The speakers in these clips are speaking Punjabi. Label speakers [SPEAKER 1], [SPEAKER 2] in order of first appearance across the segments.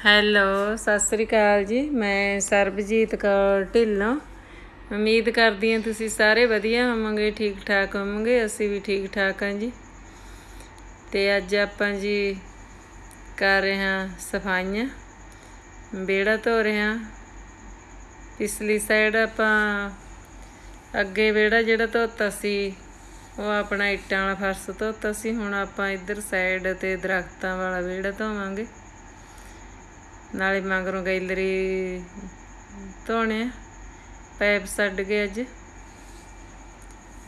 [SPEAKER 1] ਹੈਲੋ, ਸਤਿ ਸ੍ਰੀ ਅਕਾਲ ਜੀ। ਮੈਂ ਸਰਬਜੀਤ ਕੌਰ ਢਿੱਲੋਂ। ਉਮੀਦ ਕਰਦੀ ਹਾਂ ਤੁਸੀਂ ਸਾਰੇ ਵਧੀਆ ਹੋਵੋਗੇ ਠੀਕ ਠਾਕ ਹੋਵੋਗੇ, ਅਸੀਂ ਵੀ ਠੀਕ ਠਾਕ ਹਾਂ ਜੀ। ਤੇ ਅੱਜ ਆਪਾਂ ਜੀ ਕਰ ਰਹੇ ਹਾਂ ਸਫਾਈਆਂ। ਵਿਹੜਾ ਧੋ ਰਹੇ ਹਾਂ। ਪਿਛਲੀ ਸਾਈਡ ਆਪਾਂ ਅੱਗੇ ਵਿਹੜਾ ਜਿਹੜਾ ਧੋਤਾ ਸੀ, ਉਹ ਆਪਣਾ ਇੱਟਾਂ ਵਾਲਾ ਫਰਸ਼ ਧੋਤਾ ਸੀ। ਹੁਣ ਆਪਾਂ ਇੱਧਰ ਸਾਈਡ ਤੇ ਦਰਖਤਾਂ ਵਾਲਾ ਵਿਹੜਾ ਧੋਵਾਂਗੇ। ਨਾਲੇ ਮਗਰੋਂ ਗੈਲਰੀ ਧੋਣੇ ਪੈਪ ਛੱਡ ਗਏ ਅੱਜ।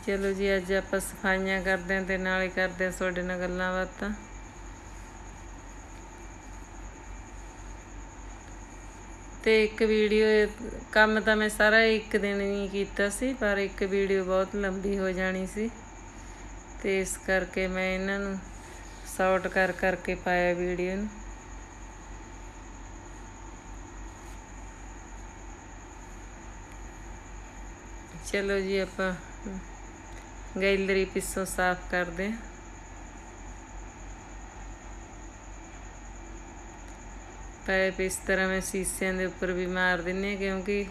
[SPEAKER 1] ਚਲੋ ਜੀ, ਅੱਜ ਆਪਾਂ ਸਫਾਈਆਂ ਕਰਦੇ ਆਂ ਤੇ ਨਾਲੇ ਕਰਦੇ ਆਂ ਤੁਹਾਡੇ ਨਾਲ ਗੱਲਾਂ ਬਾਤਾਂ। ਤੇ ਇੱਕ ਵੀਡੀਓ, ਕੰਮ ਤਾਂ ਮੈਂ ਸਾਰਾ ਇੱਕ ਦਿਨ ਹੀ ਕੀਤਾ ਸੀ, ਪਰ ਇੱਕ ਵੀਡੀਓ ਬਹੁਤ ਲੰਬੀ ਹੋ ਜਾਣੀ ਸੀ। ਤੇ ਇਸ ਕਰਕੇ ਮੈਂ ਇਹਨਾਂ ਨੂੰ ਸ਼ਾਰਟ ਕਰ ਕਰਕੇ ਪਾਇਆ ਵੀਡੀਓ ਨੂੰ। ਚਲੋ ਜੀ ਆਪਾਂ ਗੈਲਰੀ ਪਿੱਛੋਂ ਸਾਫ਼ ਕਰਦੇ ਹਾਂ। ਪਾਈਪ ਇਸ ਤਰ੍ਹਾਂ ਮੈਂ ਸੀਸਿਆਂ ਦੇ ਉੱਪਰ ਵੀ ਮਾਰ ਦਿੰਨੇ ਹਾਂ ਕਿਉਂਕਿ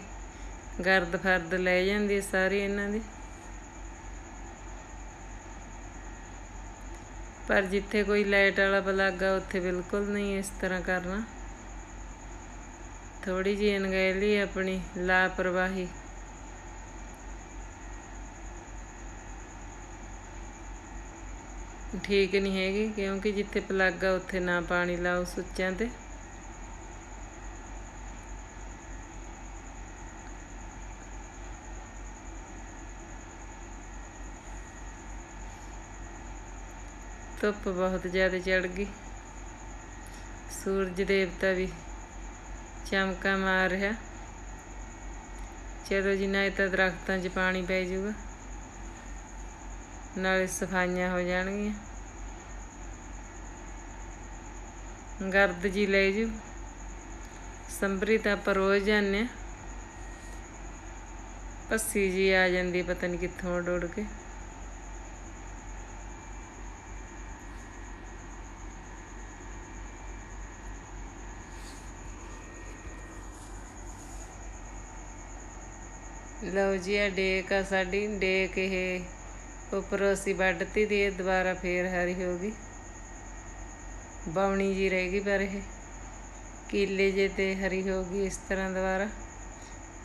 [SPEAKER 1] ਗਰਦ ਫਰਦ ਲੈ ਜਾਂਦੀ ਹੈ ਸਾਰੀ ਇਹਨਾਂ ਦੀ। ਪਰ ਜਿੱਥੇ ਕੋਈ ਲਾਈਟ ਵਾਲਾ ਪਲੱਗ ਆ, ਉੱਥੇ ਬਿਲਕੁਲ ਨਹੀਂ ਇਸ ਤਰ੍ਹਾਂ ਕਰਨਾ। ਥੋੜੀ ਜਿਹੀ ਅਣਗਹਿਲੀ ਆਪਣੀ, ਲਾਪਰਵਾਹੀ। ਠੀਕ ਨਹੀਂ ਹੈਗੀ, ਕਿਉਂਕਿ ਜਿੱਥੇ ਪਲੱਗ ਆ ਉੱਥੇ ਨਾ ਪਾਣੀ ਲਾਓ ਸੁੱਚਾਂ ਤੇ। ਧੁੱਪ ਬਹੁਤ ਜ਼ਿਆਦਾ ਚੜ ਗਈ। ਸੂਰਜ ਦੇਵਤਾ ਵੀ ਚਮਕਾ ਮਾਰ ਰਿਹਾ। ਚਲੋ ਜੀ ਨਾ ਇਹ ਤਾਂ ਦਰਖਤਾਂ 'ਚ ਪਾਣੀ ਪੈ ਜਾਊਗਾ। ਨਾਲੇ ਸਫਾਈਆਂ ਹੋ ਜਾਣਗੀਆਂ। ਗਰਦ ਜੀ ਲੈ ਜੂ। ਸੰਭਰੀ ਤਾਂ ਆਪਾਂ ਰੋਜ਼ ਜਾਂਦੇ ਹਾਂ। ਪੱਸੀ ਜੀ ਆ ਜਾਂਦੀ ਪਤਾ ਨਹੀਂ ਕਿੱਥੋਂ ਉੱਡ ਕੇ। ਲਓ ਜੀ ਆ ਡੇਕ ਆ ਸਾਡੀ। ਡੇਕ ਇਹ ਉੱਪਰੋਂ ਅਸੀਂ ਵੱਢਤੀ ਦੀ ਇਹ ਦੁਬਾਰਾ ਫੇਰ ਹਰੀ ਹੋ ਗਈ। ਬਾਉਣੀ ਜੀ ਰਹਿ ਗਈ ਪਰ ਇਹ। ਕੀਲੇ ਜੇ ਤੇ ਹਰੀ ਹੋ ਗਈ ਇਸ ਤਰ੍ਹਾਂ ਦੁਬਾਰਾ।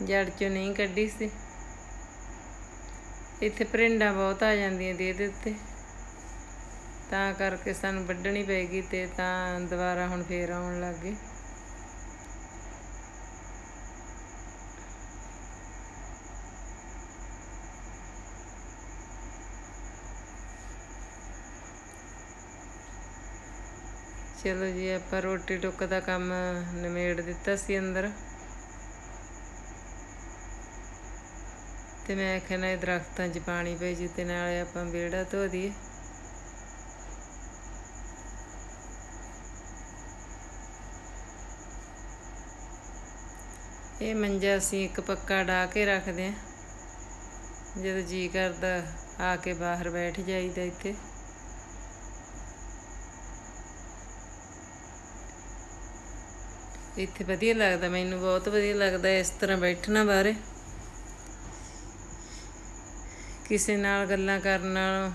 [SPEAKER 1] ਜੜ ਚੋਂ ਨਹੀਂ ਕੱਢੀ ਸੀ। ਇੱਥੇ ਪਰਿੰਡਾਂ ਬਹੁਤ ਆ ਜਾਂਦੀਆਂ ਦੀ ਇਹਦੇ ਉੱਤੇ। ਤਾਂ ਕਰਕੇ ਸਾਨੂੰ ਵੱਢਣੀ ਪੈਗੀ ਤੇ ਤਾਂ ਦੁਬਾਰਾ ਹੁਣ ਫੇਰ ਆਉਣ ਲੱਗ ਚਲੋ ਜੀ, ਆਪਾਂ ਰੋਟੀ ਟੁੱਕ ਦਾ ਕੰਮ ਨਿਮੇੜ ਦਿੱਤਾ ਸੀ ਅੰਦਰ। ਤੇ ਮੈਂ ਆਖਿਆ ਨਾ ਇਹ ਦਰਖਤਾਂ 'ਚ ਪਾਣੀ ਪਈ ਜੀ ਤੇ ਨਾਲੇ ਆਪਾਂ ਵਿਹੜਾ ਧੋ ਦਈਏ। ਇਹ ਮੰਜਾ ਅਸੀਂ ਇੱਕ ਪੱਕਾ ਢਾ ਕੇ ਰੱਖਦੇ ਆ ਜਦੋਂ ਜੀ ਕਰਦਾ ਆ ਕੇ ਬਾਹਰ ਬੈਠ ਜਾਈਦਾ ਇੱਥੇ। ਇੱਥੇ ਵਧੀਆ ਲੱਗਦਾ, ਮੈਨੂੰ ਬਹੁਤ ਵਧੀਆ ਲੱਗਦਾ ਇਸ ਤਰ੍ਹਾਂ ਬੈਠਣਾ ਬਾਰੇ ਕਿਸੇ ਨਾਲ ਗੱਲਾਂ ਕਰਨ ਨਾਲੋਂ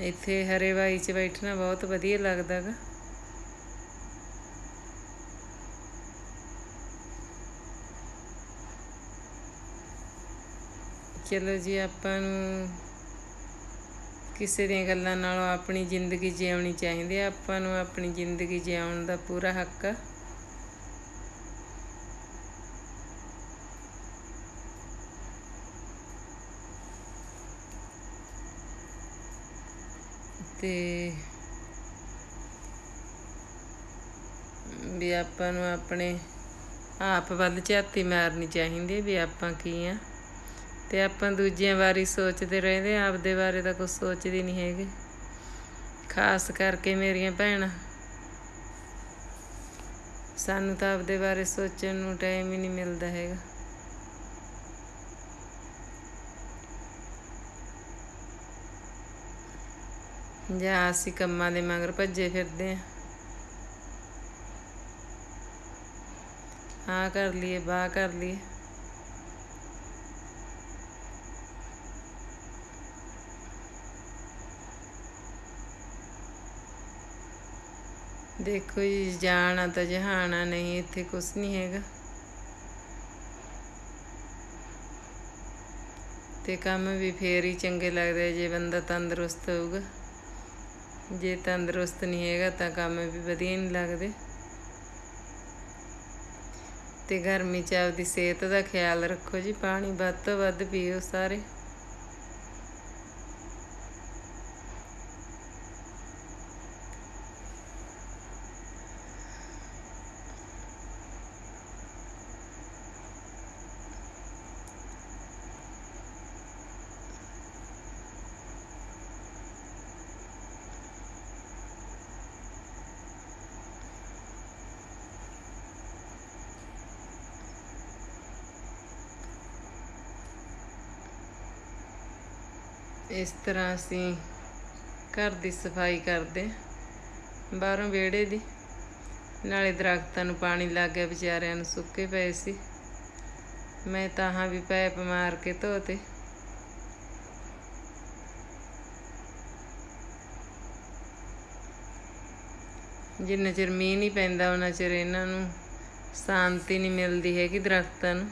[SPEAKER 1] ਇੱਥੇ ਹਰੇਵਾਈ 'ਚ ਬੈਠਣਾ ਬਹੁਤ ਵਧੀਆ ਲੱਗਦਾ ਗਾ ਚਲੋ ਜੀ, ਆਪਾਂ ਨੂੰ ਕਿਸੇ ਦੀਆਂ ਗੱਲਾਂ ਨਾਲੋਂ ਆਪਣੀ ਜ਼ਿੰਦਗੀ ਜਿਉਣੀ ਚਾਹੀਦੀ ਹੈ। ਆਪਾਂ ਨੂੰ ਆਪਣੀ ਜ਼ਿੰਦਗੀ ਜਿਉਣ ਦਾ ਪੂਰਾ ਹੱਕ ਆ। ਤੇ ਵੀ ਆਪਾਂ ਨੂੰ ਆਪਣੇ ਆਪ ਵੱਲ ਝਾਤੀ ਮਾਰਨੀ ਚਾਹੀਦੀ ਵੀ ਆਪਾਂ ਕੀ ਆ। ਤੇ ਆਪਾਂ ਦੂਜਿਆਂ ਬਾਰੇ ਸੋਚਦੇ ਰਹਿੰਦੇ ਆਪਦੇ ਬਾਰੇ ਤਾਂ ਕੁਝ ਸੋਚਦੇ ਨਹੀਂ ਹੈਗੇ। ਖਾਸ ਕਰਕੇ ਮੇਰੀਆਂ ਭੈਣਾਂ। ਸਾਨੂੰ ਤਾਂ ਆਪਦੇ ਬਾਰੇ ਸੋਚਣ ਨੂੰ ਟਾਈਮ ਹੀ ਨਹੀਂ ਮਿਲਦਾ ਹੈਗਾ। ਜਾਂ ਅਸੀਂ ਕੰਮਾਂ ਦੇ ਮਗਰ ਭੱਜੇ ਫਿਰਦੇ ਆ ਆ ਕਰ ਲਈਏ, ਬਾਹ ਕਰ ਲਈਏ। ਦੇਖੋ ਜੀ, ਜਾਣਾ ਤਾਂ ਜਹਾਨਾ ਨਹੀਂ, ਇੱਥੇ ਕੁਝ ਨਹੀਂ ਹੈਗਾ। ਤੇ ਕੰਮ ਵੀ ਫੇਰ ਹੀ ਚੰਗੇ ਲੱਗਦੇ ਜੇ ਬੰਦਾ ਤੰਦਰੁਸਤ ਹੋਊਗਾ। ਜੇ ਤੰਦਰੁਸਤ ਨਹੀਂ ਹੈਗਾ ਤਾਂ ਕੰਮ ਵੀ ਵਧੀਆ ਨਹੀਂ ਲੱਗਦੇ। ਤੇ ਗਰਮੀ ਚ ਆਪਦੀ ਸਿਹਤ ਦਾ ਖਿਆਲ ਰੱਖੋ ਜੀ, ਪਾਣੀ ਵੱਧ ਤੋਂ ਵੱਧ ਪੀਓ ਸਾਰੇ। ਇਸ ਤਰ੍ਹਾਂ ਅਸੀਂ ਘਰ ਦੀ ਸਫ਼ਾਈ ਕਰਦੇ ਹਾਂ। ਬਾਹਰੋਂ ਵਿਹੜੇ ਦੀ। ਨਾਲੇ ਦਰਖਤਾਂ ਨੂੰ ਪਾਣੀ ਲੱਗ ਗਿਆ, ਵਿਚਾਰਿਆਂ ਨੂੰ ਸੁੱਕੇ ਪਏ ਸੀ। ਮੈਂ ਤਾਂ ਹਾਂ ਵੀ ਪੈਪ ਮਾਰ ਕੇ ਧੋਤੇ। ਜਿੰਨਾ ਚਿਰ ਮੀਂਹ ਨਹੀਂ ਪੈਂਦਾ ਉਹਨਾਂ ਚਿਰ ਇਹਨਾਂ ਨੂੰ ਸ਼ਾਂਤੀ ਨਹੀਂ ਮਿਲਦੀ ਹੈਗੀ ਦਰਖਤਾਂ ਨੂੰ।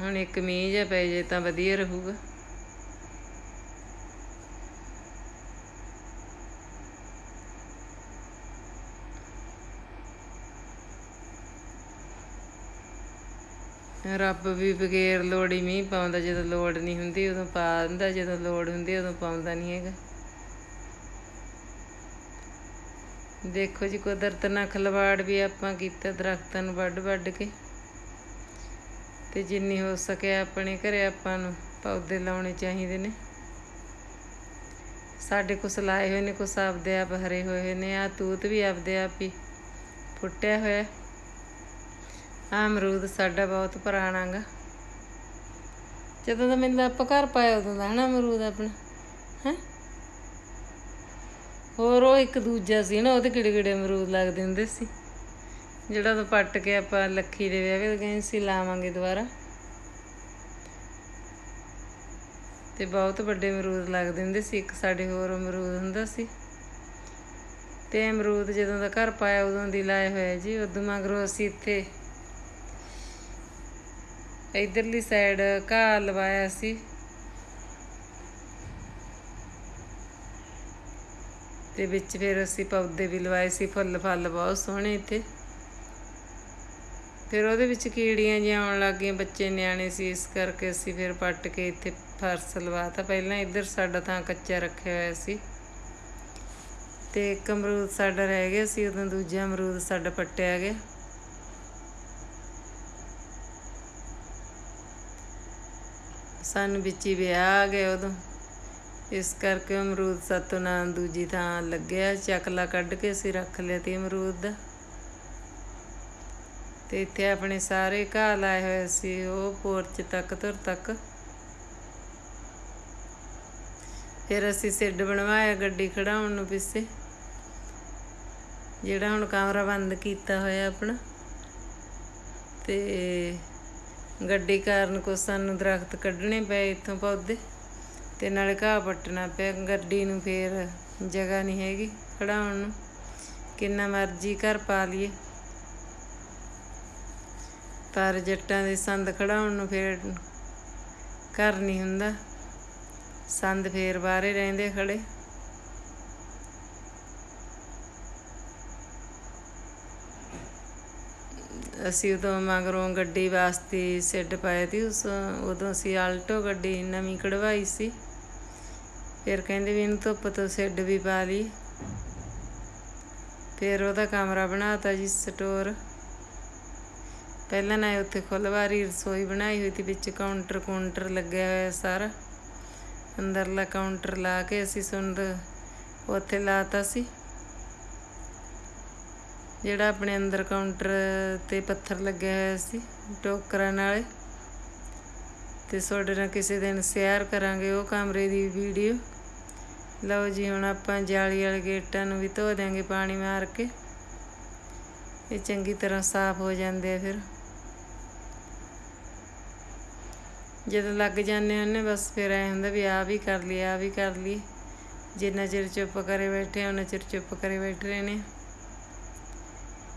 [SPEAKER 1] ਹੁਣ ਇੱਕ ਮੀਂਹ ਜਿਹਾ ਪੈ ਜੇ ਤਾਂ ਵਧੀਆ ਰਹੂਗਾ। ਰੱਬ ਵੀ ਬਗੈਰ ਲੋੜ ਹੀ ਮੀਂਹ ਪਾਉਂਦਾ, ਜਦੋਂ ਲੋੜ ਨਹੀਂ ਹੁੰਦੀ ਉਦੋਂ ਪਾ ਦਿੰਦਾ, ਜਦੋਂ ਲੋੜ ਹੁੰਦੀ ਉਦੋਂ ਪਾਉਂਦਾ ਨਹੀਂ ਹੈਗਾ। ਦੇਖੋ ਜੀ, ਕੁਦਰਤ ਨਾਲ ਖਲਵਾੜ ਵੀ ਆਪਾਂ ਕੀਤਾ, ਦਰਖਤਾਂ ਨੂੰ ਵੱਢ ਵੱਢ ਕੇ। ਤੇ ਜਿੰਨੀ ਹੋ ਸਕੇ ਆਪਣੇ ਘਰੇ ਆਪਾਂ ਨੂੰ ਪੌਦੇ ਲਾਉਣੇ ਚਾਹੀਦੇ ਨੇ। ਸਾਡੇ ਕੁਛ ਲਾਏ ਹੋਏ ਨੇ, ਕੁਛ ਆਪਦੇ ਆਪ ਹਰੇ ਹੋਏ ਹੋਏ ਨੇ ਆ ਤੂਤ ਵੀ ਆਪਦੇ ਆਪ ਹੀ ਫੁੱਟਿਆ ਹੋਇਆ। ਆ ਅਮਰੂਦ ਸਾਡਾ ਬਹੁਤ ਪੁਰਾਣਾ ਗਾ। ਜਦੋਂ ਦਾ ਮੈਨੂੰ ਆਪਾਂ ਘਰ ਪਾਇਆ, ਉਦੋਂ ਦਾ ਹਨਾ ਅਮਰੂਦ ਆਪਣਾ, ਹੈ? ਹੋਰ ਉਹ ਇੱਕ ਦੂਜਾ ਸੀ ਨਾ, ਉਹਦੇ ਕਿਹੜੇ ਕਿਹੜੇ ਅਮਰੂਦ ਲੱਗਦੇ ਹੁੰਦੇ ਸੀ? ਜਿਹੜਾ ਉਹ ਪੱਟ ਕੇ ਆਪਾਂ ਲੱਖੀ ਦੇ ਵਿਆਹ ਵਿੱਚ ਗਏ ਸੀ, ਲਾਵਾਂਗੇ ਦੁਬਾਰਾ। ਤੇ ਬਹੁਤ ਵੱਡੇ ਅਮਰੂਦ ਲੱਗਦੇ ਹੁੰਦੇ ਸੀ, ਇੱਕ ਸਾਡੇ ਹੋਰ ਅਮਰੂਦ ਹੁੰਦਾ ਸੀ। ਤੇ ਅਮਰੂਦ ਜਦੋਂ ਦਾ ਘਰ ਪਾਇਆ, ਉਦੋਂ ਦੀ ਲਾਏ ਹੋਇਆ ਜੀ, ਉਦੋਂ ਮਗਰੋਂ ਅਸੀਂ ਇੱਥੇ ਇਧਰਲੀ ਸਾਈਡ ਘਾਹ ਲਵਾਇਆ ਸੀ। ਤੇ ਵਿੱਚ ਫਿਰ ਅਸੀਂ ਪੌਦੇ ਵੀ ਲਵਾਏ ਸੀ, ਫੁੱਲ ਫਲ ਬਹੁਤ ਸੋਹਣੇ ਇੱਥੇ। ਫਿਰ ਉਹਦੇ ਵਿੱਚ ਕੀੜੀਆਂ ਜਿਹੀਆਂ ਆਉਣ ਲੱਗ ਗਈਆਂ ਬੱਚੇ ਨਿਆਣੇ ਸੀ, ਇਸ ਕਰਕੇ ਅਸੀਂ ਫਿਰ ਪੱਟ ਕੇ ਇੱਥੇ ਫਰਸ਼ ਲਵਾਤਾ ਪਹਿਲਾਂ ਇੱਧਰ ਸਾਡਾ ਤਾਂ ਕੱਚਾ ਰੱਖਿਆ ਹੋਇਆ ਸੀ। ਤੇ ਇੱਕ ਅਮਰੂਦ ਸਾਡਾ ਰਹਿ ਗਿਆ ਸੀ, ਉਦੋਂ ਦੂਜਾ ਅਮਰੂਦ ਸਾਡਾ ਪੱਟਿਆ ਗਿਆ। ਸਾਨੂੰ ਵਿੱਚ ਹੀ ਵਿਆਹ ਆ ਗਿਆ ਉਦੋਂ। ਇਸ ਕਰਕੇ ਅਮਰੂਦ ਸਾਤੋਂ ਨਾ ਦੂਜੀ ਥਾਂ ਲੱਗਿਆ। ਚਕਲਾ ਕੱਢ ਕੇ ਅਸੀਂ ਰੱਖ ਲਿਆ ਤੇ ਅਮਰੂਦ ਦਾ। ਤੇ ਇੱਥੇ ਆਪਣੇ ਸਾਰੇ ਘਾਹ ਲਾਏ ਹੋਏ ਸੀ। ਉਹ ਪੋਰਚ ਤੱਕ ਤੁਰ ਤੱਕ। ਫਿਰ ਅਸੀਂ ਸਿੱਡ ਬਣਵਾਇਆ ਗੱਡੀ ਖੜਾਉਣ ਨੂੰ ਪਿੱਛੇ। ਜਿਹੜਾ ਹੁਣ ਕਮਰਾ ਬੰਦ ਕੀਤਾ ਹੋਇਆ ਆਪਣਾ। ਤੇ ਗੱਡੀ ਕਾਰਨ ਕੋ ਸਾਨੂੰ ਦਰਖਤ ਕੱਢਣੇ ਪਏ ਇੱਥੋਂ ਪੌਦੇ ਤੇ ਨਾਲੇ ਘਾਹ ਪੱਟਣਾ ਪਿਆ, ਗੱਡੀ ਨੂੰ ਫੇਰ ਜਗ੍ਹਾ ਨਹੀਂ ਹੈਗੀ ਖੜਾਉਣ ਨੂੰ। ਕਿੰਨਾ ਮਰਜ਼ੀ ਘਰ ਪਾ ਲਈਏ। ਪਰ ਜੱਟਾਂ ਦੇ ਸੰਦ ਖੜਾਉਣ ਨੂੰ ਫੇਰ ਘਰ ਨਹੀਂ ਹੁੰਦਾ। ਸੰਦ ਫੇਰ ਬਾਹਰੇ ਰਹਿੰਦੇ ਖੜੇ। ਅਸੀਂ ਉਦੋਂ ਮਗਰੋਂ ਗੱਡੀ ਵਾਸਤੇ ਸਿੱਡ ਪਾਏ ਤੀ ਉਸ ਉਦੋਂ ਅਸੀਂ ਆਲਟੋ ਗੱਡੀ ਨਵੀਂ ਕਢਵਾਈ ਸੀ। ਫਿਰ ਕਹਿੰਦੇ ਵੀ ਇਹਨੂੰ ਧੁੱਪ ਤੋਂ ਸਿੱਡ ਵੀ ਪਾ ਲਈ। ਫਿਰ ਉਹਦਾ ਕਮਰਾ ਬਣਾਤਾ ਜੀ ਸਟੋਰ। ਪਹਿਲਾਂ ਨਾ ਉੱਥੇ ਖੁੱਲਵਾਰੀ ਰਸੋਈ ਬਣਾਈ ਹੋਈ ਸੀ, ਵਿੱਚ ਕਾਊਂਟਰ ਕਾਊਂਟਰ ਲੱਗਿਆ ਹੋਇਆ ਸਾਰਾ। ਅੰਦਰਲਾ ਕਾਊਂਟਰ ਲਾ ਕੇ ਅਸੀਂ ਸੁੰਦ ਉੱਥੇ ਲਾਤਾ ਸੀ। ਜਿਹੜਾ ਆਪਣੇ ਅੰਦਰ ਕਾਊਂਟਰ ਤੇ ਪੱਥਰ ਲੱਗਿਆ ਹੋਇਆ ਸੀ, ਟੋਕਰਾਂ ਨਾਲ। ਤੇ ਤੁਹਾਡੇ ਨਾਲ ਕਿਸੇ ਦਿਨ ਸ਼ੇਅਰ ਕਰਾਂਗੇ ਉਹ ਕਮਰੇ ਦੀ ਵੀਡੀਓ ਲਓ ਜੀ, ਹੁਣ ਆਪਾਂ ਜਾਲੀ ਵਾਲੇ ਗੇਟਾਂ ਨੂੰ ਵੀ ਧੋ ਦਿਆਂਗੇ ਪਾਣੀ ਮਾਰ ਕੇ। ਇਹ ਚੰਗੀ ਤਰ੍ਹਾਂ ਸਾਫ਼ ਹੋ ਜਾਂਦੇ ਆ ਫਿਰ। ਜਦੋਂ ਲੱਗ ਜਾਂਦੇ ਉਹਨੇ, ਬਸ ਫਿਰ ਐ ਹੁੰਦਾ ਵੀ ਆ ਵੀ ਕਰ ਲਈ ਆ ਵੀ ਕਰ ਲਈ ਜਿੰਨਾ ਚਿਰ ਚੁੱਪ ਕਰੇ ਬੈਠੇ ਉਹਨਾਂ ਚਿਰ ਚੁੱਪ ਕਰੇ ਬੈਠੇ ਰਹਿੰਦੇ ਆ।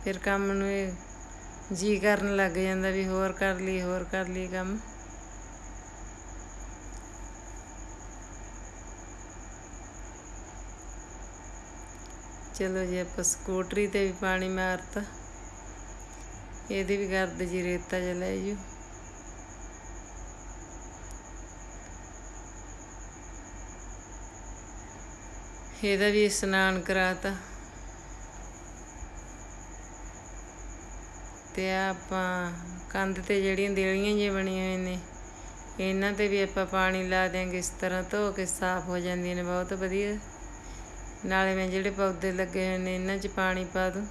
[SPEAKER 1] ਫਿਰ ਕੰਮ ਨੂੰ ਇਹ ਜੀ ਕਰਨ ਲੱਗ ਜਾਂਦਾ ਵੀ ਹੋਰ ਕਰ ਲਈ, ਹੋਰ ਕਰ ਲਈ ਕੰਮ। ਚਲੋ ਜੀ, ਆਪਾਂ ਸਕੂਟਰੀ ਤੇ ਵੀ ਪਾਣੀ ਮਾਰਤਾ। ਇਹਦੀ ਵੀ ਗਰਦ ਜੀ ਰੇਤਾ ਜਿਹਾ ਲੈ ਜੂ ਇਹਦਾ ਵੀ ਇਸ਼ਨਾਨ ਕਰਾਤਾ। ਤੇ ਆਹ ਆਪਾਂ ਕੰਧ ਤੇ ਜਿਹੜੀਆਂ ਦੇਲੀਆਂ ਜਿਹੀਆਂ ਬਣੀਆਂ ਹੋਈਆਂ ਨੇ, ਇਹਨਾਂ ਤੇ ਵੀ ਆਪਾਂ ਪਾਣੀ ਲਾ ਦਿਆਂਗੇ, ਇਸ ਤਰ੍ਹਾਂ ਧੋ ਕੇ ਸਾਫ਼ ਹੋ ਜਾਂਦੀਆਂ ਨੇ, ਬਹੁਤ ਵਧੀਆ। ਨਾਲੇ ਮੈਂ ਜਿਹੜੇ ਪੌਦੇ ਲੱਗੇ ਹੋਏ ਨੇ, ਇਹਨਾਂ 'ਚ ਪਾਣੀ ਪਾ ਦੂੰ।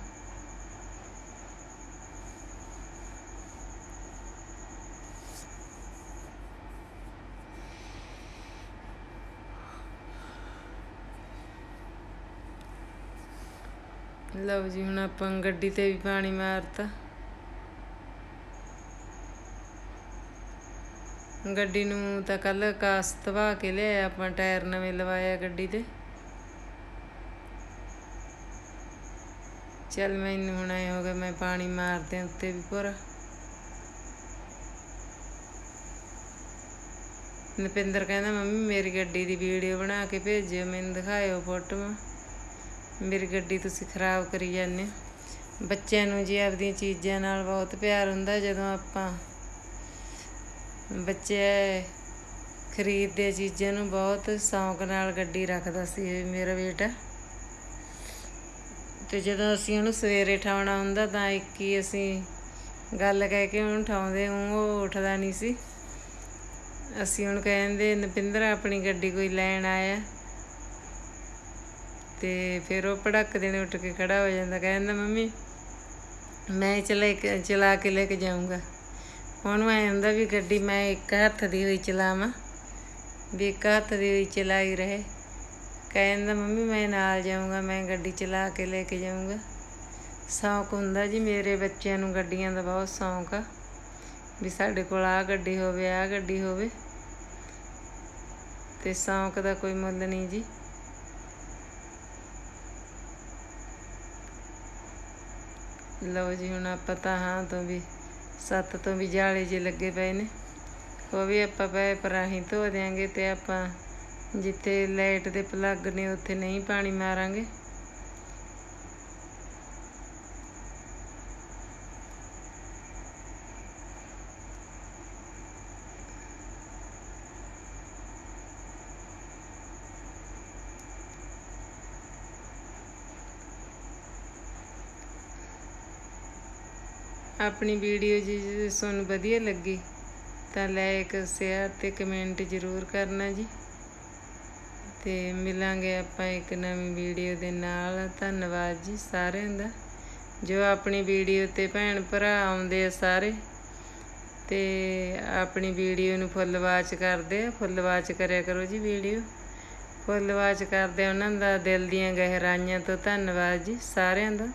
[SPEAKER 1] ਲਓ ਜੀ, ਹੁਣ ਆਪਾਂ ਗੱਡੀ ਤੇ ਵੀ ਪਾਣੀ ਮਾਰਤਾ। ਗੱਡੀ ਨੂੰ ਤਾਂ ਕੱਲ ਕਾਸ ਧਵਾ ਕੇ ਲਿਆਇਆ, ਆਪਾਂ ਟਾਇਰ ਨਵੇਂ ਲਵਾਇਆ ਗੱਡੀ ਦੇ ਚੱਲ ਮੈਨੂੰ ਹੁਣ ਐ ਹੋ ਗਿਆ, ਮੈਂ ਪਾਣੀ ਮਾਰਦੇ ਉੱਤੇ ਵੀ ਪੂਰਾ ਨਪਿੰਦਰ ਕਹਿੰਦਾ, ਮੰਮੀ, ਮੇਰੀ ਗੱਡੀ ਦੀ ਵੀਡੀਓ ਬਣਾ ਕੇ ਭੇਜਿਓ, ਮੈਨੂੰ ਦਿਖਾਇਓ ਫੋਟੋਆਂ। ਮੇਰੀ ਗੱਡੀ ਤੁਸੀਂ ਖਰਾਬ ਕਰੀ ਜਾਂਦੇ ਹੋ। ਬੱਚਿਆਂ ਨੂੰ ਜੀ ਆਪਦੀਆਂ ਚੀਜ਼ਾਂ ਨਾਲ ਬਹੁਤ ਪਿਆਰ ਹੁੰਦਾ, ਜਦੋਂ ਆਪਾਂ ਬੱਚੇ ਖਰੀਦਦੇ ਚੀਜ਼ਾਂ ਨੂੰ ਬਹੁਤ ਸ਼ੌਂਕ ਨਾਲ ਗੱਡੀ ਰੱਖਦਾ ਸੀ ਮੇਰਾ ਬੇਟਾ। ਤੇ ਜਦੋਂ ਅਸੀਂ ਉਹਨੂੰ ਸਵੇਰੇ ਠਾਉਣਾ ਹੁੰਦਾ ਤਾਂ ਇੱਕ ਹੀ ਅਸੀਂ ਗੱਲ ਕਹਿ ਕੇ ਉਹਨੂੰ ਠਾਉਂਦੇ ਹੂੰ, ਉਹ ਉੱਠਦਾ ਨਹੀਂ ਸੀ। ਅਸੀਂ ਉਹਨੂੰ ਕਹਿੰਦੇ, ਨਪਿੰਦਰ, ਆਪਣੀ ਗੱਡੀ ਕੋਈ ਲੈਣ ਆਇਆ? ਤੇ ਫਿਰ ਉਹ ਭੜਕ ਦੇਣੇ ਉੱਠ ਕੇ ਖੜਾ ਹੋ ਜਾਂਦਾ, ਕਹਿੰਦਾ, ਮੰਮੀ, ਮੈਂ ਚਲਾ ਕੇ ਚਲਾ ਕੇ ਲੈ ਕੇ ਜਾਊਂਗਾ। ਹੁਣ ਮੈਂ ਹੁੰਦਾ ਵੀ ਗੱਡੀ ਮੈਂ ਇੱਕ ਹੱਥ ਦੀ ਹੋਈ ਚਲਾਵਾਂ, ਵੀ ਇੱਕ ਹੱਥ ਦੀ ਹੋਈ ਚਲਾਈ ਰਹੇ। ਕਹਿੰਦਾ, ਮੰਮੀ, ਮੈਂ ਨਾਲ ਜਾਊਂਗਾ, ਮੈਂ ਗੱਡੀ ਚਲਾ ਕੇ ਲੈ ਕੇ ਜਾਊਂਗਾ। ਸ਼ੌਂਕ ਹੁੰਦਾ ਜੀ ਮੇਰੇ ਬੱਚਿਆਂ ਨੂੰ ਗੱਡੀਆਂ ਦਾ ਬਹੁਤ ਸ਼ੌਂਕ ਆ, ਵੀ ਸਾਡੇ ਕੋਲ ਆ ਗੱਡੀ ਹੋਵੇ ਆ ਗੱਡੀ ਹੋਵੇ। ਤੇ ਸ਼ੌਂਕ ਦਾ ਕੋਈ ਮੁੱਲ ਨਹੀਂ ਜੀ। ਲਓ ਜੀ, ਹੁਣ ਆਪਾਂ ਤਾਂ ਹਾਂ ਤੋਂ ਵੀ ਸੱਤ ਤੋਂ ਵੀ ਜਾਲੇ ਜੇ ਲੱਗੇ ਪਏ ਨੇ। ਉਹ ਵੀ ਆਪਾਂ ਪੈਪ ਰਾਹੀਂ ਧੋ ਦਿਆਂਗੇ ਤੇ ਆਪਾਂ ਜਿੱਥੇ ਲਾਈਟ ਦੇ ਪਲੱਗ ਨੇ ਉੱਥੇ ਨਹੀਂ ਪਾਣੀ ਮਾਰਾਂਗੇ। ਆਪਣੀ ਵੀਡੀਓ ਜੀ ਜੇ ਤੁਹਾਨੂੰ ਵਧੀਆ ਲੱਗੀ ਤਾਂ ਲਾਈਕ ਸ਼ੇਅਰ ਤੇ ਕਮੈਂਟ ਜ਼ਰੂਰ ਕਰਨਾ ਜੀ। ਤੇ ਮਿਲਾਂਗੇ ਆਪਾਂ ਇੱਕ ਨਵੀਂ ਵੀਡੀਓ ਦੇ ਨਾਲ। ਧੰਨਵਾਦ ਜੀ ਸਾਰਿਆਂ ਦਾ। ਜੋ ਆਪਣੀ ਵੀਡੀਓ ਤੇ ਭੈਣ ਭਰਾ ਆਉਂਦੇ ਆ ਸਾਰੇ, ਤੇ ਆਪਣੀ ਵੀਡੀਓ ਨੂੰ ਫੁੱਲ ਵਾਚ ਕਰਦੇ ਆ। ਫੁੱਲ ਵਾਚ ਕਰਿਆ ਕਰੋ ਜੀ ਵੀਡੀਓ। ਫੁੱਲ ਵਾਚ ਕਰਦੇ ਉਹਨਾਂ ਦਾ ਦਿਲ ਦੀਆਂ ਗਹਿਰਾਈਆਂ ਤੋਂ ਧੰਨਵਾਦ ਜੀ ਸਾਰਿਆਂ ਦਾ।